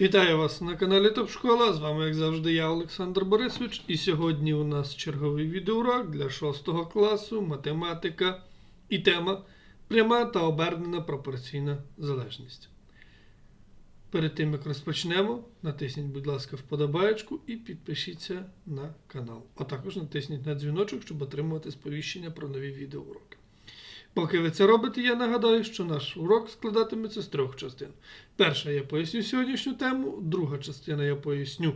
Вітаю вас на каналі Топ Школа. З вами, як завжди, я Олександр Борисович. І сьогодні у нас черговий відеоурок для 6 класу математика і тема пряма та обернена пропорційна залежність. Перед тим як розпочнемо, натисніть, будь ласка, вподобаєчку і підпишіться на канал. А також натисніть на дзвіночок, щоб отримувати сповіщення про нові відеоуроки. Поки ви це робите, я нагадаю, що наш урок складатиметься з трьох частин. Перша я поясню сьогоднішню тему, друга частина я поясню,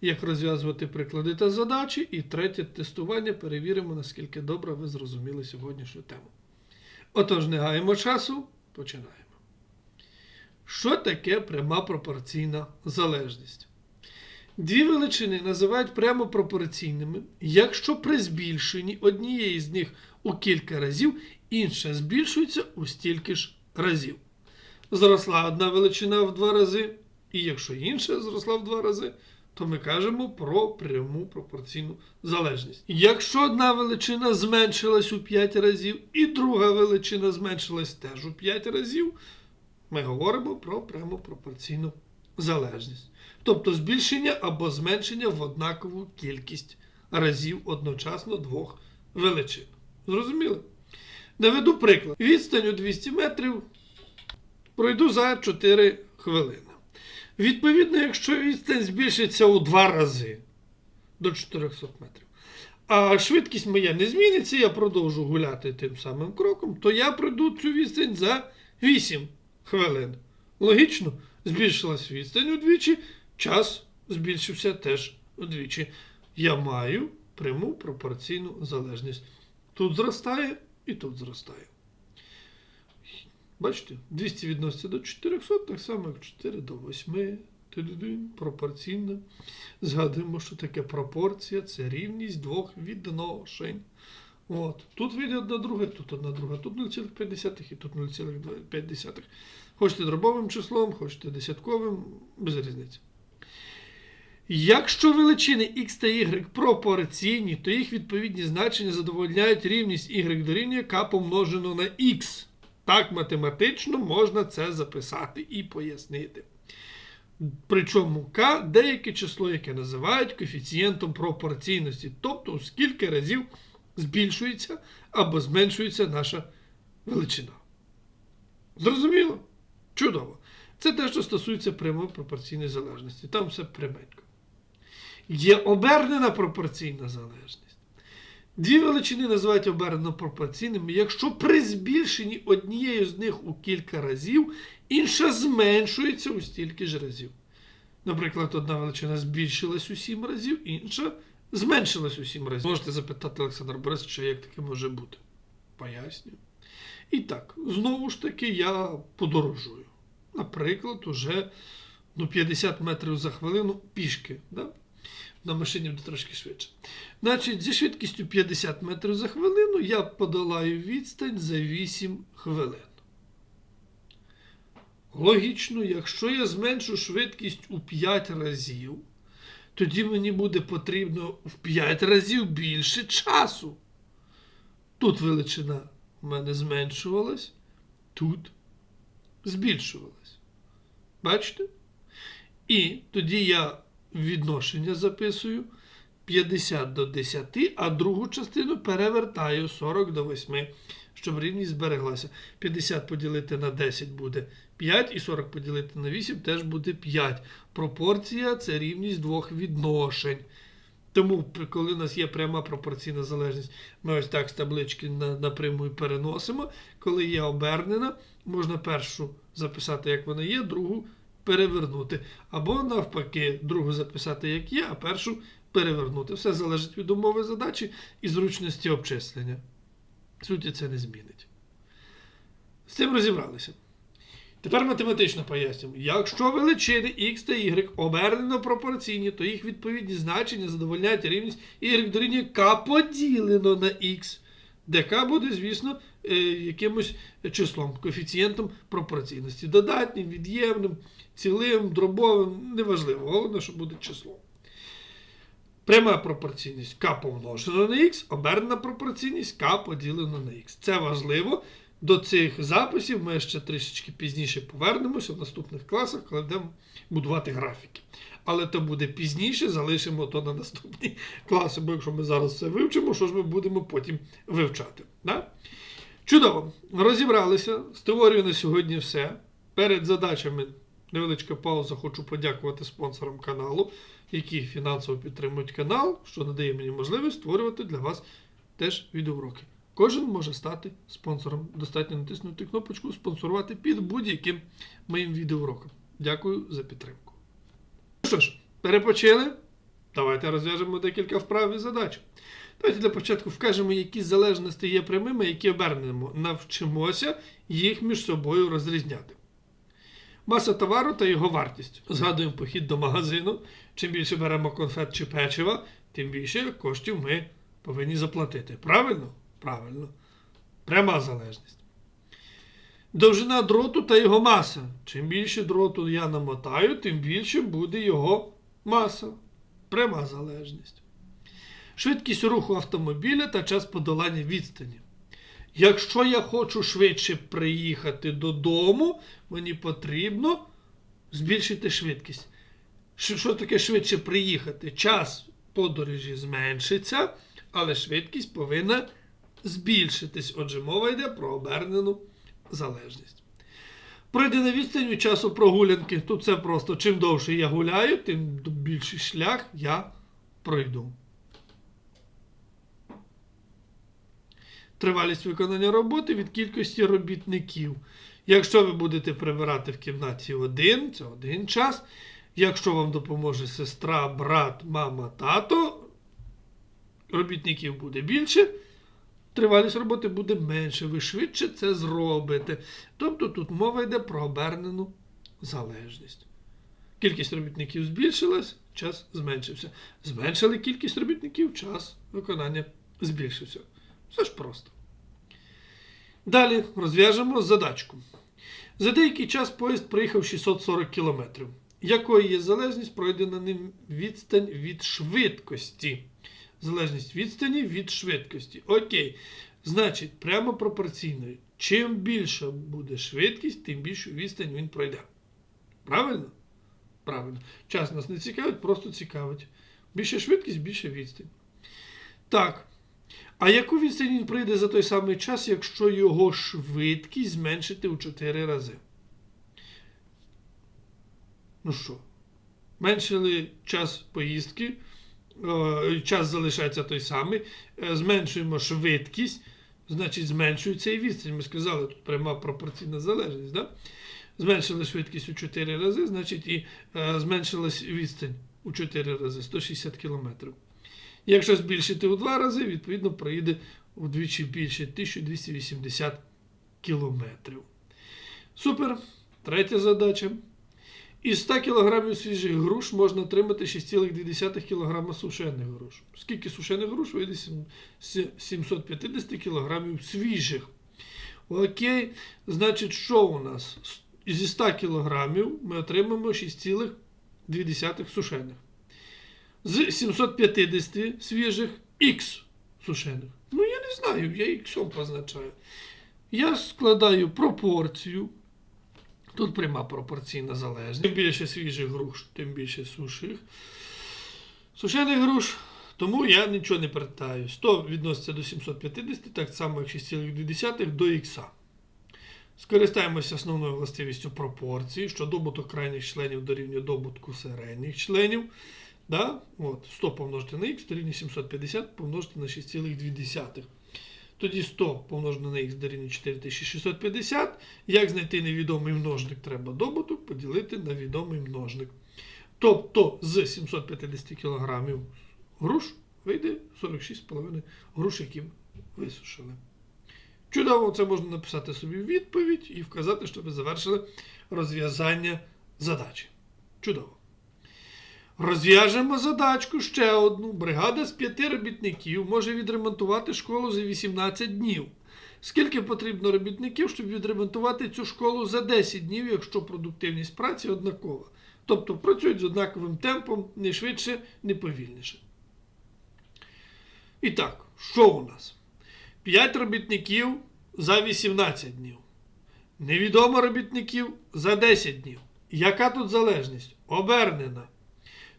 як розв'язувати приклади та задачі, і третє тестування перевіримо, наскільки добре ви зрозуміли сьогоднішню тему. Отож, не гаємо часу, починаємо. Що таке пряма пропорційна залежність? Дві величини називають прямо пропорційними, якщо при збільшенні однієї з них у кілька разів інша збільшується у стільки ж разів. Зросла одна величина в два рази, і якщо інша зросла в два рази, то ми кажемо про пряму пропорційну залежність. Якщо одна величина зменшилась у 5 разів, і друга величина зменшилась теж у 5 разів, ми говоримо про пряму пропорційну залежність. Тобто збільшення або зменшення в однакову кількість разів одночасно двох величин. Зрозуміли? Наведу приклад. Відстань у 200 метрів пройду за 4 хвилини. Відповідно, якщо відстань збільшиться у 2 рази до 400 метрів, а швидкість моя не зміниться, я продовжу гуляти тим самим кроком, то я пройду цю відстань за 8 хвилин. Логічно, збільшилась відстань удвічі, час збільшився теж удвічі. Я маю пряму пропорційну залежність. Тут зростає і тут зростає. Бачите, 200 відноситься до 400, так само, як 4 до 8. Тидидин, Пропорційно. Згадуємо, що таке пропорція це рівність двох відношень. От. Тут вийде одна друга, тут одна друга, тут 0,5 і тут 0,5. Хочете дробовим числом, хочете десятковим, без різниці. Якщо величини x та y пропорційні, то їх відповідні значення задовольняють рівність y дорівнює k помножено на x. Так математично можна це записати і пояснити. Причому k деяке число, яке називають коефіцієнтом пропорційності, тобто у скільки разів збільшується або зменшується наша величина. Зрозуміло? Чудово. Це те, що стосується прямої пропорційної залежності. Там все пряменько. Є обернена пропорційна залежність. Дві величини називають обернено пропорційними, якщо при збільшенні однієї з них у кілька разів, інша зменшується у стільки ж разів. Наприклад, одна величина збільшилась у 7 разів, інша зменшилась у 7 разів. Можете запитати Олександра Борисовича, як таке може бути. Пояснюю. І так, знову ж таки, я подорожую. Наприклад, уже ну, 50 метрів за хвилину пішки. Да? На машині буде трошки швидше. Значить, зі швидкістю 50 метрів за хвилину я подолаю відстань за 8 хвилин. Логічно, якщо я зменшу швидкість у 5 разів, тоді мені буде потрібно в 5 разів більше часу. Тут величина в мене зменшувалась, тут збільшувалась. Бачите? І тоді я відношення записую 50 до 10, а другу частину перевертаю 40 до 8, щоб рівність збереглася. 50 поділити на 10 буде 5, і 40 поділити на 8 теж буде 5. Пропорція це рівність двох відношень. Тому, коли у нас є пряма пропорційна залежність, ми ось так з таблички на, напряму і переносимо. Коли є обернена, можна першу записати, як вона є, другу перевернути. Або навпаки, другу записати, як є, а першу перевернути. Все залежить від умови задачі і зручності обчислення. Суті це не змінить. З цим розібралися. Тепер математично пояснюємо. Якщо величини x та y обернено пропорційні, то їх відповідні значення задовольняють рівність y дорівнює k поділено на x, k буде, звісно, е, якимось числом, коефіцієнтом пропорційності. Додатнім, від'ємним, цілим, дробовим, неважливо. Головне, що буде число. Пряма пропорційність k помножена на x, обернена пропорційність k поділено на x. Це важливо. до цих записів ми ще трішечки пізніше повернемося в наступних класах, коли будемо будувати графіки. Але то буде пізніше, залишимо то на наступні класи, бо якщо ми зараз все вивчимо, що ж ми будемо потім вивчати. Да? Чудово! Розібралися. З теорією на сьогодні все. Перед задачами невеличка пауза. Хочу подякувати спонсорам каналу, які фінансово підтримують канал, що надає мені можливість створювати для вас теж відеоуроки. Кожен може стати спонсором. Достатньо натиснути кнопочку спонсорувати під будь-яким моїм відеоуроком. Дякую за підтримку. Що ж, перепочили? Давайте розв'яжемо декілька вправ і задач. Давайте для початку вкажемо, які залежності є прямими, які обернемо. Навчимося їх між собою розрізняти. Маса товару та його вартість. Згадуємо похід до магазину. Чим більше беремо конфет чи печива, тим більше коштів ми повинні заплатити. Правильно? Правильно. Пряма залежність. Довжина дроту та його маса. Чим більше дроту я намотаю, тим більше буде його маса. Пряма залежність. Швидкість руху автомобіля та час подолання відстані. Якщо я хочу швидше приїхати додому, мені потрібно збільшити швидкість. Що таке швидше приїхати? Час подорожі зменшиться, але швидкість повинна збільшитись. Отже, мова йде про обернену залежність. Пройдена відстань від часу прогулянки. Тут все просто. Чим довше я гуляю, тим більший шлях я пройду. Тривалість виконання роботи від кількості робітників. Якщо ви будете прибирати в кімнаті один, це один час. Якщо вам допоможе сестра, брат, мама, тато, робітників буде більше, тривалість роботи буде менше. Ви швидше це зробите. Тобто тут мова йде про обернену залежність. Кількість робітників збільшилась, час зменшився. Зменшили кількість робітників, час виконання збільшився. Все ж просто. Далі розв'яжемо задачку. За деякий час поїзд проїхав 640 км. Якою є залежність пройдена ним відстань від швидкості? Залежність відстані від швидкості. Окей. Значить, прямо пропорційною. Чим більша буде швидкість, тим більшу відстань він пройде. Правильно? Правильно. Час нас не цікавить, просто цікавить. Більша швидкість, більша відстань. Так. А яку відстань він пройде за той самий час, якщо його швидкість зменшити у 4 рази? Ну що, меншили час поїздки, час залишається той самий, е, зменшуємо швидкість, значить зменшується і відстань. Ми сказали, тут пряма пропорційна залежність. Да? Зменшили швидкість у 4 рази, значить і е, зменшилась відстань у 4 рази 160 км. Якщо збільшити у 2 рази, відповідно проїде вдвічі більше 1280 км. Супер. Третя задача. Із 100 кг свіжих груш можна отримати 6,2 кг сушених груш. Скільки сушених груш вийде 750 кг свіжих. Окей, значить, що у нас? Зі 100 кг ми отримаємо 6,2 сушених. З 750 свіжих х сушених. Ну, я не знаю, я іксом позначаю. Я складаю пропорцію. Тут пряма пропорційна залежність. Чим більше свіжих груш, тим більше суших. Сушених груш, тому я нічого не питаю. 100 відноситься до 750, так само як 6,2 до х. Скористаємося основною властивістю пропорції, що добуток крайніх членів дорівнює добутку середніх членів. Да? От, 100 помножити на х дорівнює 750 помножити на 6,2. Тоді 100 помножено на х дорівнює 4650. Як знайти невідомий множник, треба добуток поділити на відомий множник. Тобто з 750 кг груш вийде 46,5 груш, які висушили. Чудово, це можна написати собі відповідь і вказати, що ви завершили розв'язання задачі. Чудово. Розв'яжемо задачку ще одну. Бригада з п'яти робітників може відремонтувати школу за 18 днів. Скільки потрібно робітників, щоб відремонтувати цю школу за 10 днів, якщо продуктивність праці однакова? Тобто працюють з однаковим темпом, не швидше, не повільніше. І так, що у нас? 5 робітників за 18 днів. Невідомо робітників за 10 днів. Яка тут залежність? Обернена.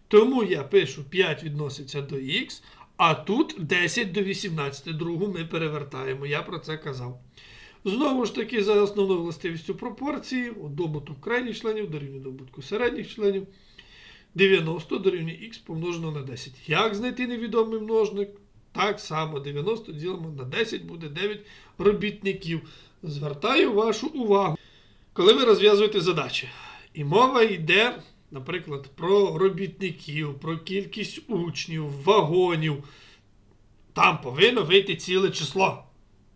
Тому я пишу 5 відноситься до х, а тут 10 до 18. Другу ми перевертаємо. Я про це казав. Знову ж таки, за основною властивістю пропорції, добуток крайніх членів дорівнює добутку середніх членів. 90 дорівнює х помножено на 10. Як знайти невідомий множник? Так само 90 ділимо на 10 буде 9 робітників. Звертаю вашу увагу. Коли ви розв'язуєте задачі, і мова йде, наприклад, про робітників, про кількість учнів, вагонів, там повинно вийти ціле число.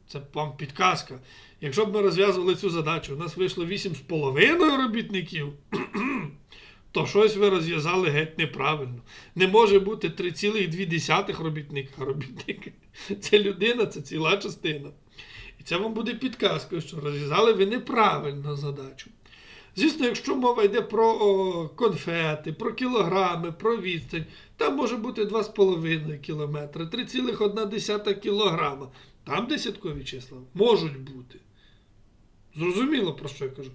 Це вам підказка. Якщо б ми розв'язували цю задачу, у нас вийшло 8,5 робітників, то щось ви розв'язали геть неправильно. Не може бути 3,2 робітника. Робітник це людина, це ціла частина. І це вам буде підказкою, що розв'язали ви неправильно задачу. Звісно, якщо мова йде про конфети, про кілограми, про відстань, там може бути 2,5 км, 3,1 кілограма. Там десяткові числа можуть бути. Зрозуміло, про що я кажу.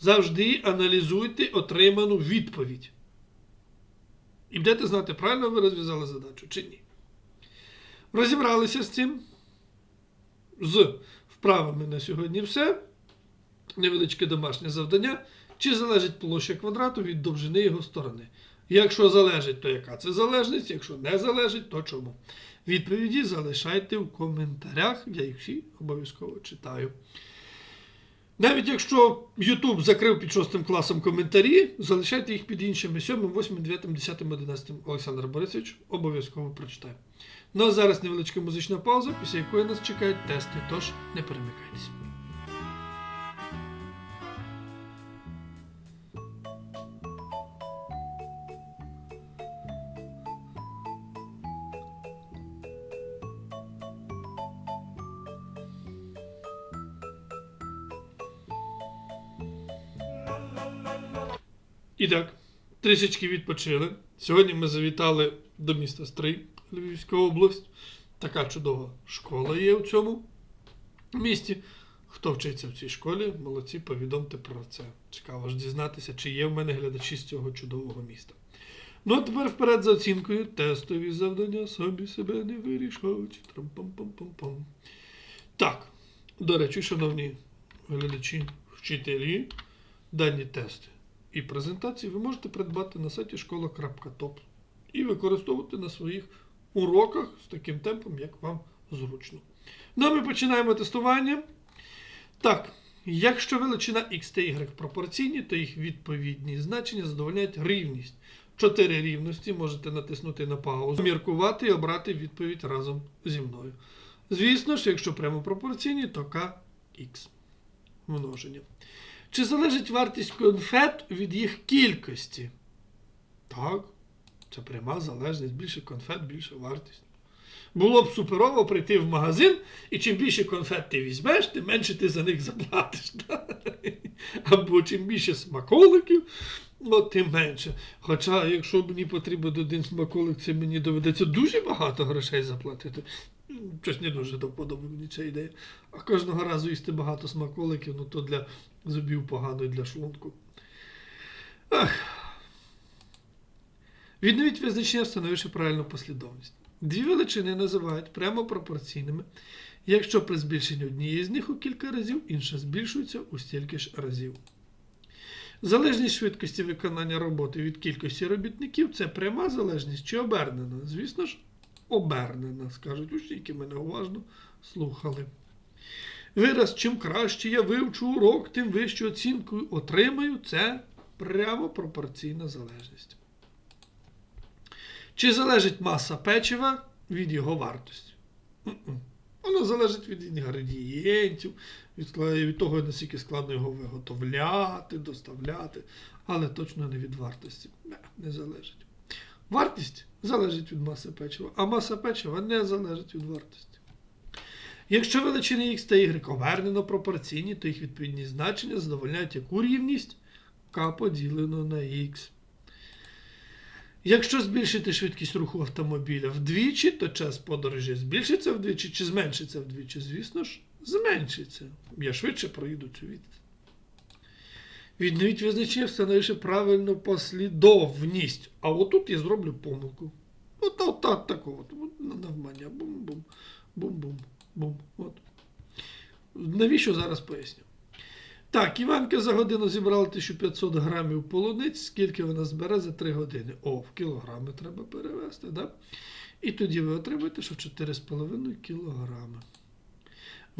Завжди аналізуйте отриману відповідь. І будете знати, правильно ви розв'язали задачу чи ні. Розібралися з цим. З вправами на сьогодні все. Невеличке домашнє завдання. Чи залежить площа квадрату від довжини його сторони? Якщо залежить, то яка це залежність? Якщо не залежить, то чому? Відповіді залишайте в коментарях, я їх всі обов'язково читаю. Навіть якщо YouTube закрив під 6 класом коментарі, залишайте їх під іншими 7, 8, 9, 10, 11. Олександр Борисович обов'язково прочитає. Ну а зараз невеличка музична пауза, після якої нас чекають тести, тож не перемикайтесь. Трішечки відпочили. Сьогодні ми завітали до міста Стрий, Львівська область. Така чудова школа є в цьому місті. Хто вчиться в цій школі, молодці, повідомте про це. Цікаво ж дізнатися, чи є в мене глядачі з цього чудового міста. Ну, а тепер вперед за оцінкою. Тестові завдання собі себе не вирішують. Трам-пам-пам-пам-пам. Так, до речі, шановні глядачі, вчителі, дані тести і презентації ви можете придбати на сайті школа.топ і використовувати на своїх уроках з таким темпом, як вам зручно. Ну, ми починаємо тестування. Так, якщо величина x та y пропорційні, то їх відповідні значення задовольняють рівність. Чотири рівності можете натиснути на паузу, міркувати і обрати відповідь разом зі мною. Звісно ж, якщо прямо пропорційні, то kx множення. Чи залежить вартість конфет від їх кількості? Так, це пряма залежність. Більше конфет, більша вартість. Було б суперово прийти в магазин, і чим більше конфет ти візьмеш, тим менше ти за них заплатиш. Або чим більше смаколиків, от тим менше. Хоча, якщо мені потрібен один смаколик, це мені доведеться дуже багато грошей заплатити. Щось не дуже до мені ця ідея. А кожного разу їсти багато смаколиків, ну то для зубів погано і для шлунку. Ах. Відновіть визначення, встановивши правильну послідовність. Дві величини називають прямо пропорційними, якщо при збільшенні однієї з них у кілька разів, інша збільшується у стільки ж разів. Залежність швидкості виконання роботи від кількості робітників це пряма залежність чи обернена. Звісно ж, обернена, скажуть учні, які мене уважно слухали. Вираз, чим краще я вивчу урок, тим вищу оцінку отримаю. Це прямо пропорційна залежність. Чи залежить маса печива від його вартості? М-м. Воно залежить від інгредієнтів, від, від того, наскільки складно його виготовляти, доставляти, але точно не від вартості. Не, не залежить. Вартість залежить від маси печива, а маса печива не залежить від вартості. Якщо величини x та y обернено пропорційні, то їх відповідні значення задовольняють яку рівність k поділено на x. Якщо збільшити швидкість руху автомобіля вдвічі, то час подорожі збільшиться вдвічі чи зменшиться вдвічі, звісно ж, зменшиться. Я швидше проїду цю відстань. Відновіть визначення, встановивши правильну послідовність. А отут я зроблю помилку. От, от, от такого. От, на- навмання. Бум-бум. Бум-бум. Бум. От. Навіщо зараз поясню? Так, Іванка за годину зібрала 1500 грамів полуниць, скільки вона збере за 3 години. О, в кілограми треба перевести, да? І тоді ви отримаєте, що 4,5 кілограми.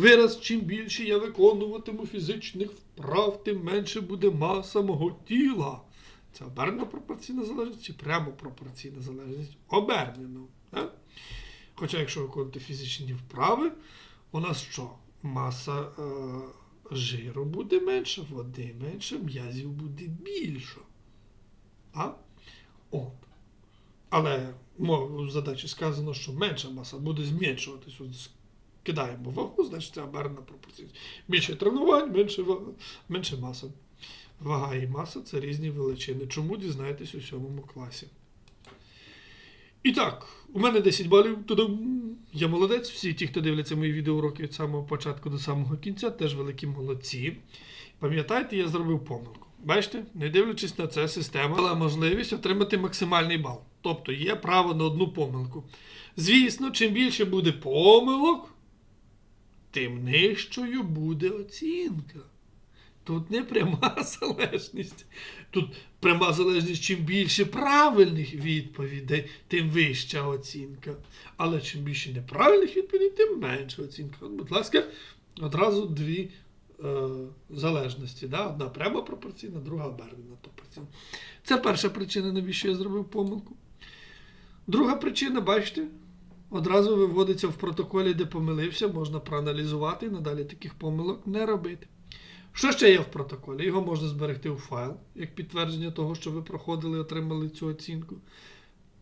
Вираз, чим більше я виконуватиму фізичних вправ, тим менше буде маса мого тіла. Це обернена пропорційна залежність чи прямо пропорційна залежність? Обернено. Да? Хоча, якщо виконувати фізичні вправи, у нас що? Маса е, жиру буде менша, води менше, м'язів буде більше. А? От. Але в задачі сказано, що менша маса буде зменшуватись. Кидаємо вагу, значить це обернена пропорційність. Більше тренувань, менше, менше маса. Вага і маса це різні величини. Чому дізнаєтесь у сьомому класі? І так, у мене 10 балів. Я молодець. Всі ті, хто дивляться мої відеоуроки від самого початку до самого кінця, теж великі молодці. Пам'ятайте, я зробив помилку. Бачите, не дивлячись на це, система дала можливість отримати максимальний бал. Тобто є право на одну помилку. Звісно, чим більше буде помилок, тим нижчою буде оцінка. Тут не пряма залежність. Тут пряма залежність, чим більше правильних відповідей, тим вища оцінка. Але чим більше неправильних відповідей, тим менша оцінка. От, будь ласка, одразу дві е, залежності. Да? Одна прямо пропорційна, друга обернена пропорційна. Це перша причина, навіщо я зробив помилку. Друга причина, бачите, одразу виводиться в протоколі, де помилився, можна проаналізувати і надалі таких помилок не робити. Що ще є в протоколі? Його можна зберегти у файл, як підтвердження того, що ви проходили і отримали цю оцінку.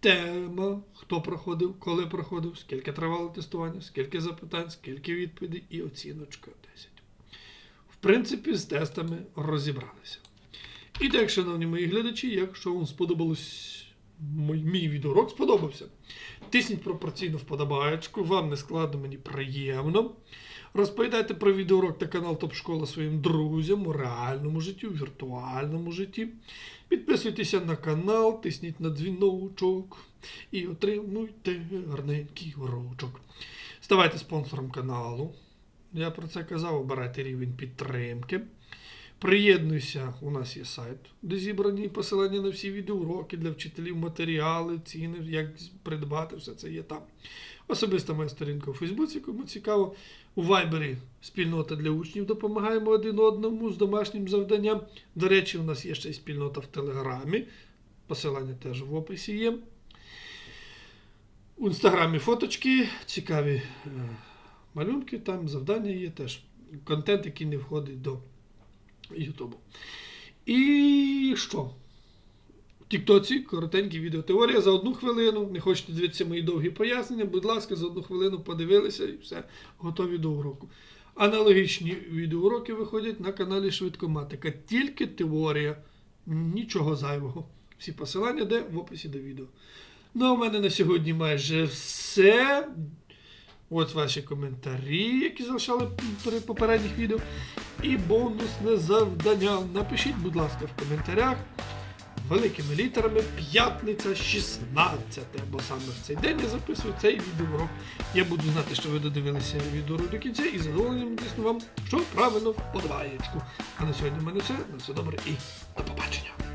Тема, хто проходив, коли проходив, скільки тривало тестування, скільки запитань, скільки відповідей і оціночка 10. В принципі, з тестами розібралися. І так, шановні мої глядачі, якщо вам сподобалось мій, відеоурок сподобався, тисніть пропорційно вподобаєчку, вам не складно, мені приємно. Розповідайте про відеоурок та канал Топ Школа своїм друзям у реальному житті, у віртуальному житті. Підписуйтеся на канал, тисніть на дзвіночок і отримуйте гарненький урочок. Ставайте спонсором каналу. Я про це казав, обирайте рівень підтримки. Приєднуйся, у нас є сайт, де зібрані посилання на всі відеоуроки для вчителів, матеріали, ціни, як придбати, все це є там. Особиста моя сторінка у Фейсбуці, кому цікаво. У Вайбері спільнота для учнів допомагаємо один одному з домашнім завданням. До речі, у нас є ще й спільнота в Телеграмі. Посилання теж в описі є. У інстаграмі фоточки, цікаві е, малюнки, там завдання є теж. Контент, який не входить до Ютубу. І що? В Тіктоці коротенькі відеотеорія за одну хвилину. Не хочете дивитися мої довгі пояснення, будь ласка, за одну хвилину подивилися і все, готові до уроку. Аналогічні відеоуроки виходять на каналі Швидкоматика. Тільки теорія, нічого зайвого. Всі посилання де в описі до відео. Ну, а у мене на сьогодні майже все. Ось ваші коментарі, які залишали при попередніх відео. І бонусне завдання. Напишіть, будь ласка, в коментарях великими літерами п'ятниця 16, бо саме в цей день я записую цей відеоурок. Я буду знати, що ви додивилися відеоурок до кінця і задоволенням дійсно вам, що правильно вподобаєчку. А на сьогодні в мене все. На все добре і до побачення.